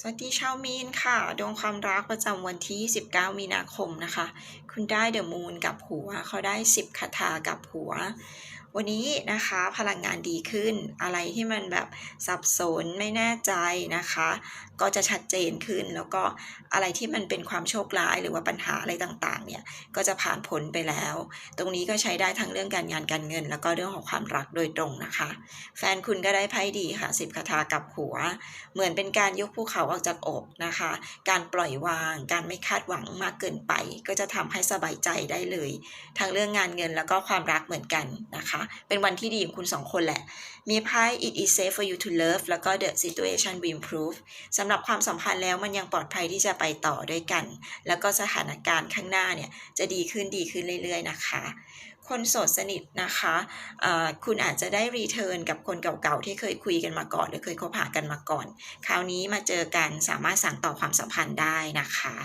สวัสดีชาวมีนค่ะ ดวงความรักประจำวันที่ 19 มีนาคมนะคะ คุณได้เดอะมูนกับหัว เขาได้ 10คาถากับหัว วันนี้นะคะพลังงานดีขึ้นอะไรที่มันแบบสับสนไม่แน่ใจนะคะ ก็จะชัดเจนขึ้นแล้วก็อะไรที่มันเป็นความโชคร้ายหรือว่าปัญหาอะไรต่างๆเนี่ยก็จะผ่านพ้นไปแล้ว ตรงนี้ก็ใช้ได้ทั้งเรื่องการงานการเงิน แล้วก็เรื่องของความรักโดยตรงนะคะ แฟนคุณก็ได้ไพ่ดีค่ะ10คาถากับหัว เหมือนเป็นการยกภูเขาออกจากอกนะคะ การปล่อยวาง การไม่คาดหวังมากเกินไป ก็จะทำให้สบายใจได้เลย ทั้งเรื่องงานเงินแล้วก็ความรักเหมือนกันนะคะเป็นวันที่ดีของคุณสองคนแหละ มีไพ่ it is safe for you to love แล้วก็ the situation will improve สำหรับความสัมพันธ์แล้วมันยังปลอดภัยที่จะไปต่อด้วยกัน แล้วก็สถานการณ์ข้างหน้าเนี่ย จะดีขึ้นดีขึ้นเรื่อยๆนะคะคนโสดสนิทนะคะเอ่อคุณอาจจะได้รีเทิร์นกับคนเก่าๆที่เคยคุยกันมาก่อน หรือเคยคบหากันมาก่อน คราวนี้มาเจอกันสามารถสั่งต่อความสัมพันธ์ได้นะคะ